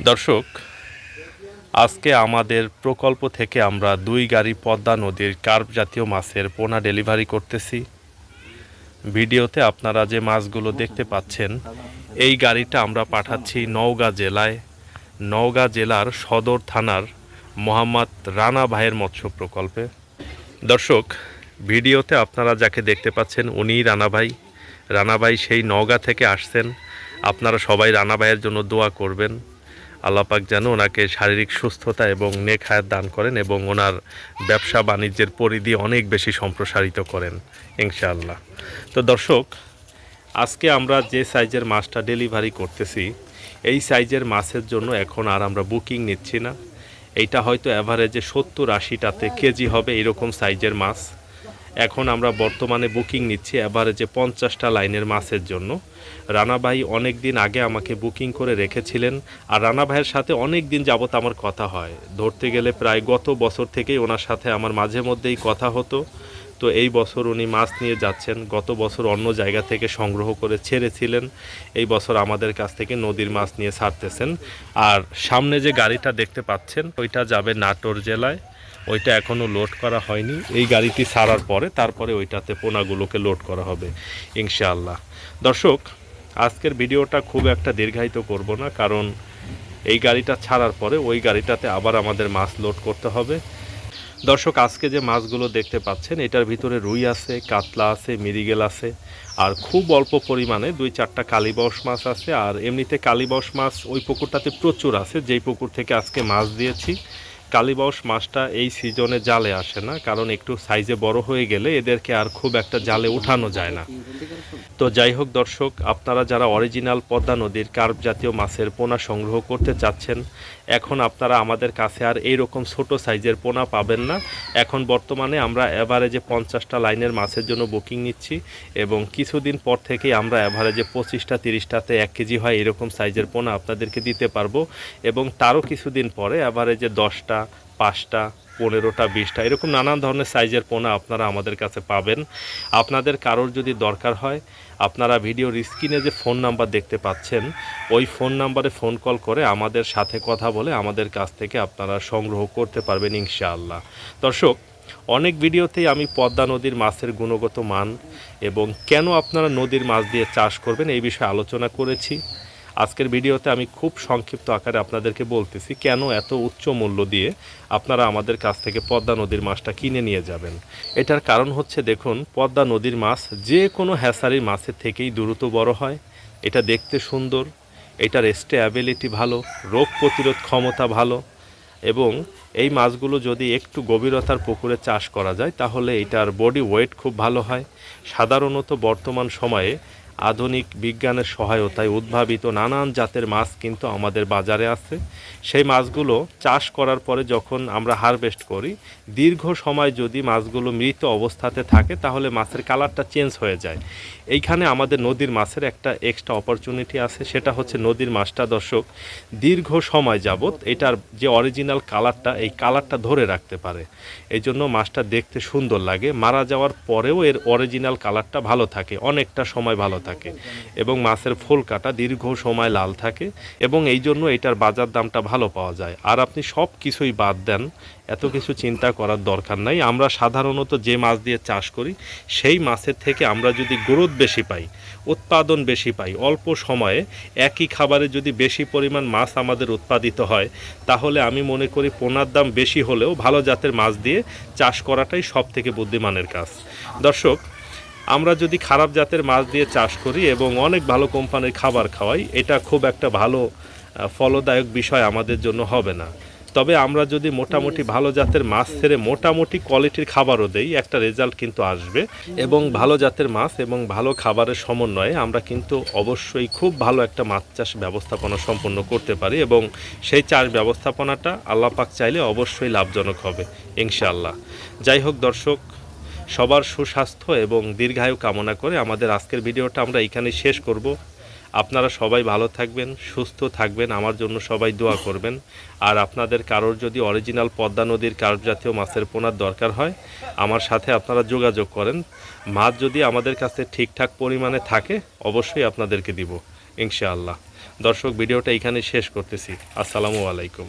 দর্শক, আজকে আমাদের প্রকল্প থেকে আমরা দুই গাড়ি পদ্মা নদীর কার্প জাতীয় মাছের পোনা ডেলিভারি করতেছি। ভিডিওতে আপনারা যে মাছগুলো দেখতে পাচ্ছেন, এই গাড়িটা আমরা পাঠাচ্ছি নওগাঁ জেলায়। নওগাঁ জেলার সদর থানার মোহাম্মদ রানা ভাইয়ের মৎস্য প্রকল্পে। দর্শক, ভিডিওতে আপনারা যাকে দেখতে পাচ্ছেন উনিই রানা ভাই। রানা ভাই সেই নওগাঁ থেকে আসছেন। আপনারা সবাই রানা ভাইয়ের জন্য দোয়া করবেন। আল্লাপাক যেন ওনাকে শারীরিক সুস্থতা এবং নেক হায়াত দান করেন এবং ওনার ব্যবসা বাণিজ্যের পরিধি অনেক বেশি সম্প্রসারিত করেন, ইনশাআল্লাহ। তো দর্শক, আজকে আমরা যে সাইজের মাছটা ডেলিভারি করতেছি, এই সাইজের মাছের জন্য এখন আর আমরা বুকিং নিচ্ছি না। এইটা হয়তো অ্যাভারেজে সত্তর আশিটাতে কেজি হবে এরকম সাইজের মাছ। এখন আমরা বর্তমানে বুকিং নিচ্ছি অ্যাভারেজে পঞ্চাশটা লাইনের মাছের জন্য। রানা ভাই অনেক দিন আগে আমাকে বুকিং করে রেখেছিলেন, আর রানা ভাইয়ের সাথে অনেক দিন যাবত আমার কথা হয়। ধরতে গেলে প্রায় গত বছর থেকেই ওনার সাথে আমার মাঝে মধ্যেই কথা হতো। তো এই বছর উনি মাছ নিয়ে যাচ্ছেন, গত বছর অন্য জায়গা থেকে সংগ্রহ করে ছেড়েছিলেন। এই বছর আমাদের কাছ থেকে নদীর মাছ নিয়ে ছাড়তেছেন। আর সামনে যে গাড়িটা দেখতে পাচ্ছেন, ওইটা যাবে নাটোর জেলায়। ওইটা এখনও লোড করা হয়নি। এই গাড়িটি ছাড়ার পরে, তারপরে ওইটাতে পোনাগুলোকে লোড করা হবে, ইনশাআল্লাহ। দর্শক, আজকের ভিডিওটা খুব একটা দীর্ঘায়িত করব না, কারণ এই গাড়িটা ছাড়ার পরে ওই গাড়িটাতে আবার আমাদের মাছ লোড করতে হবে। দর্শক, আজকে যে মাছগুলো দেখতে পাচ্ছেন, এটার ভিতরে রুই আছে, কাতলা আছে, মিরিগেল আছে, আর খুব অল্প পরিমাণে দুই চারটা কালীবাউস মাছ আছে, আর এমনিতে কালীবাউস মাছ ওই পুকুরটাতে প্রচুর আছে, যেই পুকুর থেকে আজকে মাছ দিয়েছি। কালীবাউস মাছটা এই সিজনে জালে আসে না, কারণ একটু সাইজে বড় হয়ে গেলে এদেরকে আর খুব একটা জালে উঠানো যায় না। তো যাই হোক দর্শক, আপনারা যারা অরিজিনাল পদ্মা নদীর কার্প জাতীয় মাছের পোনা সংগ্রহ করতে চাচ্ছেন, এখন আপনারা আমাদের কাছে আর এই রকম ছোট সাইজের পোনা পাবেন না। এখন বর্তমানে আমরা অ্যাভারেজে পঞ্চাশটা লাইনের মাছের জন্য বুকিং নিচ্ছি এবং কিছুদিন পর থেকেই আমরা অ্যাভারেজে পঁচিশটা, তিরিশটাতে এক কেজি হয় এরকম সাইজের পোনা আপনাদেরকে দিতে পারব এবং তারও কিছুদিন পরে অ্যাভারেজে দশটা পাঁচটা, পনেরোটা, বিশটা, এরকম নানান ধরনের সাইজের পোনা আপনারা আমাদের কাছে পাবেন। আপনাদের কারোর যদি দরকার হয়, আপনারা ভিডিওর স্ক্রিনে যে ফোন নাম্বার দেখতে পাচ্ছেন, ওই ফোন নাম্বারে ফোন কল করে আমাদের সাথে কথা বলে আমাদের কাছ থেকে আপনারা সংগ্রহ করতে পারবেন ইনশাআল্লাহ। দর্শক, অনেক ভিডিওতেই আমি পদ্মা নদীর মাছের গুণগত মান এবং কেন আপনারা নদীর মাছ দিয়ে চাষ করবেন এই বিষয়ে আলোচনা করেছি। আজকের ভিডিওতে আমি খুব সংক্ষিপ্ত আকারে আপনাদেরকে বলতেছি কেন এত উচ্চ মূল্য দিয়ে আপনারা আমাদের কাছ থেকে পদ্মা নদীর মাছটা কিনে নিয়ে যাবেন। এটার কারণ হচ্ছে দেখুন, পদ্মা নদীর মাছ যে কোনো হ্যাসারির মাছের থেকেই দ্রুত বড় হয়। এটা দেখতে সুন্দর, এটার স্টেবিলিটি ভালো, রোগ প্রতিরোধ ক্ষমতা ভালো এবং এই মাছগুলো যদি একটু গভীরতার পুকুরে চাষ করা যায়, তাহলে এটার বডি ওয়েট খুব ভালো হয়। সাধারণত বর্তমান সময়ে আধুনিক বিজ্ঞানের সহায়তায় উদ্ভাবিত নানান জাতের মাছ কিন্তু আমাদের বাজারে আছে। সেই মাছগুলো চাষ করার পরে যখন আমরা হারভেস্ট করি, দীর্ঘ সময় যদি মাছগুলো মৃত অবস্থাতে থাকে, তাহলে মাছের কালারটা চেঞ্জ হয়ে যায়। এইখানে আমাদের নদীর মাছের একটা এক্সট্রা অপরচুনিটি আছে, সেটা হচ্ছে নদীর মাছটা দর্শক, দীর্ঘ সময় যাবত এটার যে অরিজিনাল কালারটা, এই কালারটা ধরে রাখতে পারে। এই জন্য মাছটা দেখতে সুন্দর লাগে। মারা যাওয়ার পরেও এর অরিজিনাল কালারটা ভালো থাকে, অনেকটা সময় ভালো থাকে এবং মাছের ফুল কাটা দীর্ঘ সময় লাল থাকে এবং এই জন্য এটার বাজার দামটা ভালো পাওয়া যায়। আর আপনি সব কিছুই বাদ দেন, এত কিছু চিন্তা করার দরকার নাই। আমরা সাধারণত যে মাছ দিয়ে চাষ করি, সেই মাছের থেকে আমরা যদি গ্রোথ বেশি পাই, উৎপাদন বেশি পাই, অল্প সময়ে একই খাবারে যদি বেশি পরিমাণ মাছ আমাদের উৎপাদিত হয়, তাহলে আমি মনে করি পোনার দাম বেশি হলেও ভালো জাতের মাছ দিয়ে চাষ করাটাই সব থেকে বুদ্ধিমানের কাজ। দর্শক আমরা যদি খারাপ জাতের মাছ দিয়ে চাষ করি এবং অনেক ভালো কোম্পানির খাবার খাওয়াই এটা খুব একটা ভালো ফলদায়ক বিষয় আমাদের জন্য হবে না। তবে আমরা যদি মোটামুটি ভালো জাতের মাছ ছেড়ে মোটামুটি কোয়ালিটির খাবারও দেই একটা রেজাল্ট কিন্তু আসবে। এবং ভালো জাতের মাছ এবং ভালো খাবারের সমন্বয়ে আমরা কিন্তু অবশ্যই খুব ভালো একটা মাছ চাষ ব্যবস্থাপনা সম্পন্ন করতে পারি এবং সেই চাষ ব্যবস্থাপনাটা আল্লাহ পাক চাইলে অবশ্যই লাভজনক হবে ইনশাআল্লাহ। যাই হোক দর্শক সবার সুস্বাস্থ্য এবং দীর্ঘায়ু কামনা করে আমাদের আজকের ভিডিওটা আমরা এখানেই শেষ করব। আপনারা সবাই ভালো থাকবেন, সুস্থ থাকবেন, আমার জন্য সবাই দোয়া করবেন। আর আপনাদের কারোর যদি অরিজিনাল পদ্মা নদীর কার্প জাতীয় মাছের পোনার দরকার হয়, আমার সাথে আপনারা যোগাযোগ করেন। মাছ যদি আমাদের কাছে ঠিকঠাক পরিমাণে থাকে, অবশ্যই আপনাদেরকে দিব, ইনশাআল্লাহ। দর্শক, ভিডিওটা এখানে শেষ করতেছি। আসসালামু আলাইকুম।